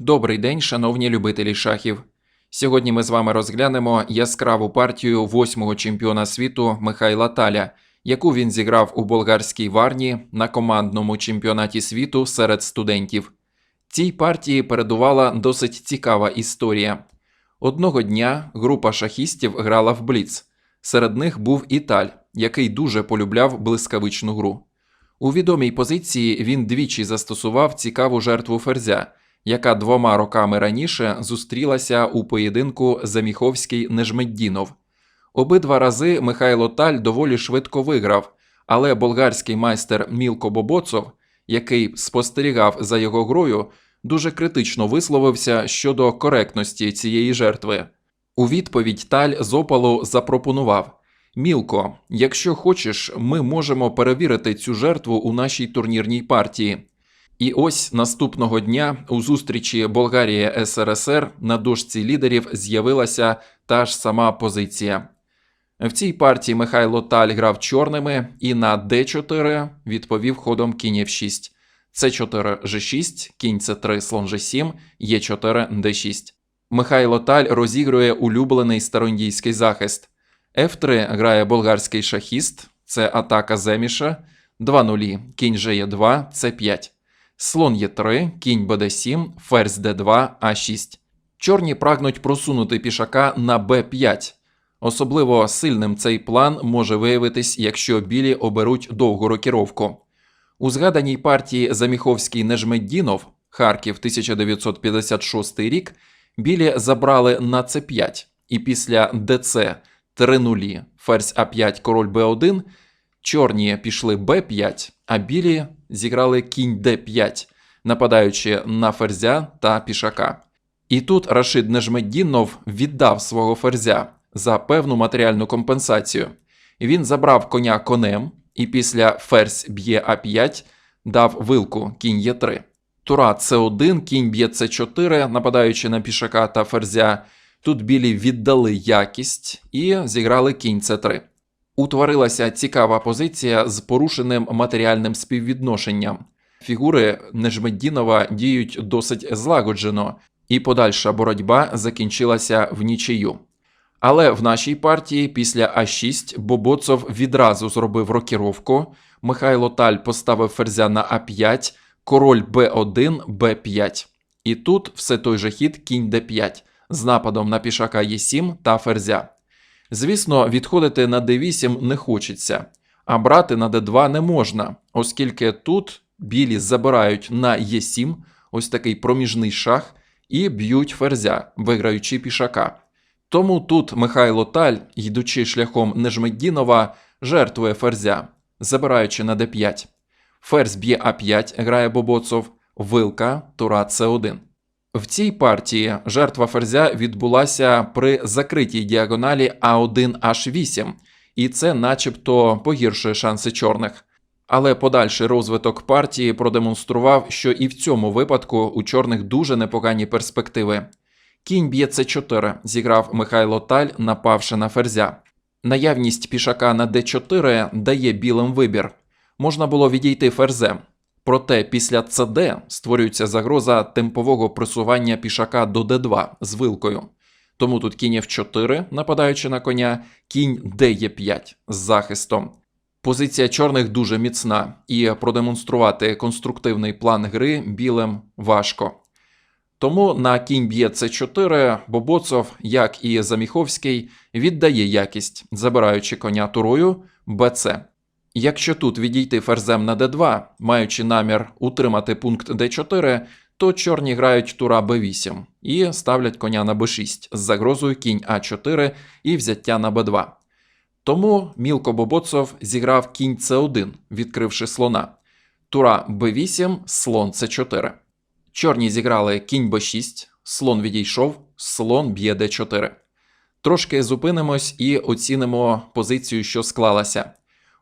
Добрий день, шановні любителі шахів. Сьогодні ми з вами розглянемо яскраву партію восьмого чемпіона світу Михайла Таля, яку він зіграв у болгарській варні на командному чемпіонаті світу серед студентів. Цій партії передувала досить цікава історія. Одного дня група шахістів грала в бліц. Серед них був і Таль, який дуже полюбляв блискавичну гру. У відомій позиції він двічі застосував цікаву жертву ферзя, яка двома роками раніше зустрілася у поєдинку Заміховський Нежмеддінов. Обидва рази Михайло Таль доволі швидко виграв, але болгарський майстер Мілко Бобоцов, який спостерігав за його грою, дуже критично висловився щодо коректності цієї жертви. У відповідь Таль з опалу запропонував: Мілко, якщо хочеш, ми можемо перевірити цю жертву у нашій турнірній партії. І ось наступного дня у зустрічі Болгарія СРСР на дошці лідерів з'явилася та ж сама позиція. В цій партії Михайло Таль грав чорними і на d4 відповів ходом кінь f6, c4 g6, кінь c3, слон g7, e4 d6. Михайло Таль розігрує улюблений староіндійський захист. F3 грає болгарський шахіст, це атака земіша, 2 нулі, кінь G2, C5. Слон Е3, кінь БД7, ферзь Д2, А6. Чорні прагнуть просунути пішака на Б5. Особливо сильним цей план може виявитись, якщо білі оберуть довгу рокіровку. У згаданій партії Заміховський Нежмеддінов, Харків 1956 рік, білі забрали на С5, і після ДЦ 3 нулі, ферзь А5, король Б1, чорні пішли Б5, а білі зіграли кінь Д5, нападаючи на ферзя та пішака. І тут Рашид Нежмеддінов віддав свого ферзя за певну матеріальну компенсацію. Він забрав коня конем і після ферзь б'є А5 дав вилку кінь Е3. Тура С1, кінь б'є С4, нападаючи на пішака та ферзя. Тут білі віддали якість і зіграли кінь С3. Утворилася цікава позиція з порушеним матеріальним співвідношенням. Фігури Нежмеддінова діють досить злагоджено, і подальша боротьба закінчилася в нічию. Але в нашій партії після А6 Бобоцов відразу зробив рокіровку. Михайло Таль поставив ферзя на А5, король Б1, Б5. І тут все той же хід кінь Д5 з нападом на пішака Е7 та ферзя. Звісно, відходити на d8 не хочеться, а брати на d2 не можна, оскільки тут білі забирають на e7 ось такий проміжний шах і б'ють ферзя, виграючи пішака. Тому тут Михайло Таль, йдучи шляхом Нежмеддінова, жертвує ферзя, забираючи на d5. Ферзь б'є а5, грає Бобоцов, вилка, тура С1. В цій партії жертва ферзя відбулася при закритій діагоналі А1H8, і це начебто погіршує шанси чорних. Але подальший розвиток партії продемонстрував, що і в цьому випадку у чорних дуже непогані перспективи. Кінь б'є С4 зіграв Михайло Таль, напавши на ферзя. Наявність пішака на d4 дає білим вибір. Можна було відійти ферзем. Проте після ЦД створюється загроза темпового просування пішака до d2 з вилкою. Тому тут кінь F4, нападаючи на коня, кінь DE5 з захистом. Позиція чорних дуже міцна, і продемонструвати конструктивний план гри білим важко. Тому на кінь б'є С4 Бобоцов, як і Заміховський, віддає якість, забираючи коня турою БЦ. Якщо тут відійти ферзем на d2, маючи намір утримати пункт d4, то чорні грають тура b8 і ставлять коня на b6 з загрозою кінь а4 і взяття на b2. Тому Мілко Бобоцов зіграв кінь c1, відкривши слона. Тура b8, слон c4. Чорні зіграли кінь b6, слон відійшов, слон б'є d4. Трошки зупинимось і оцінимо позицію, що склалася.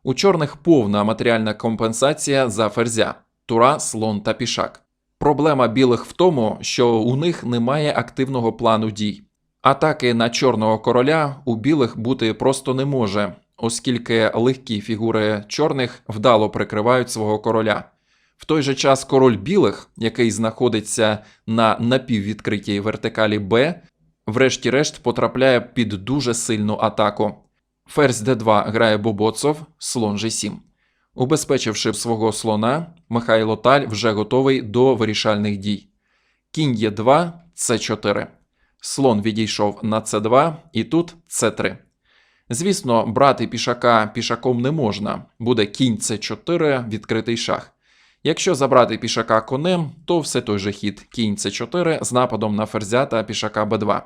У чорних повна матеріальна компенсація за ферзя, тура, слон та пішак. Проблема білих в тому, що у них немає активного плану дій. Атаки на чорного короля у білих бути просто не може, оскільки легкі фігури чорних вдало прикривають свого короля. В той же час король білих, який знаходиться на напіввідкритій вертикалі Б, врешті-решт потрапляє під дуже сильну атаку. Ферзь d2 грає Бобоцов, слон g7. Убезпечивши свого слона, Михайло Таль вже готовий до вирішальних дій. Кінь Е2, С4. Слон відійшов на С2 і тут С3. Звісно, брати пішака пішаком не можна, буде кінь С4, відкритий шах. Якщо забрати пішака конем, то все той же хід кінь С4 з нападом на ферзя та пішака Б2.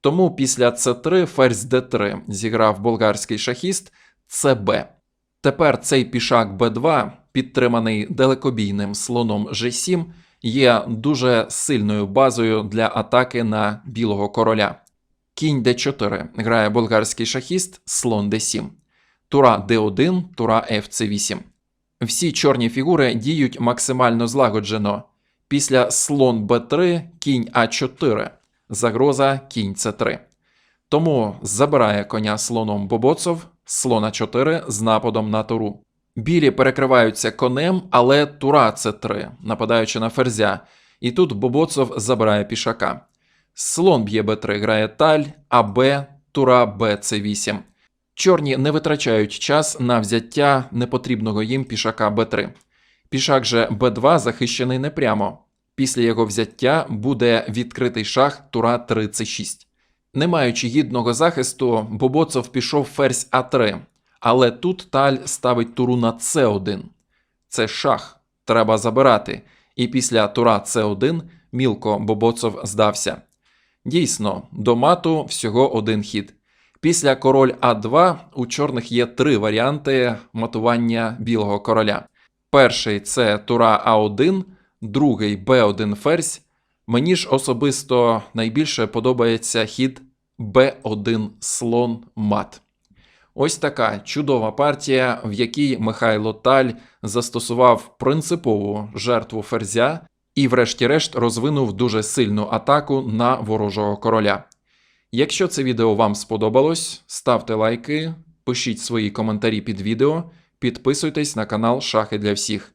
Тому після С3 ферзь Д3 зіграв болгарський шахіст ЦБ. Тепер цей пішак Б2, підтриманий далекобійним слоном G7, є дуже сильною базою для атаки на білого короля. Кінь d4 грає болгарський шахіст, слон d7. Тура d1, тура fc8. Всі чорні фігури діють максимально злагоджено. Після слон b3, кінь а4, загроза кінь c3. Тому забирає коня слоном Бобоцов, слона 4 з нападом на туру. Білі перекриваються конем, але тура c3, нападаючи на ферзя, і тут Бобоцов забирає пішака. Слон б'є b3 грає таль, а Б тура Б c8. Чорні не витрачають час на взяття непотрібного їм пішака b3. Пішак же b2 захищений непрямо. Після його взяття буде відкритий шах тура 3 c6. Не маючи гідного захисту, Бобоцов пішов ферзь А3, але тут Таль ставить туру на С1. Це шах, треба забирати. І після тура С1 мілко Бобоцов здався. Дійсно, до мату всього один хід. Після король А2 у чорних є три варіанти матування білого короля. Перший це тура А1, другий Б1 ферзь. Мені ж особисто найбільше подобається хід Б1 слон мат. Ось така чудова партія, в якій Михайло Таль застосував принципову жертву ферзя і, врешті-решт, розвинув дуже сильну атаку на ворожого короля. Якщо це відео вам сподобалось, ставте лайки, пишіть свої коментарі під відео, підписуйтесь на канал Шахи для всіх.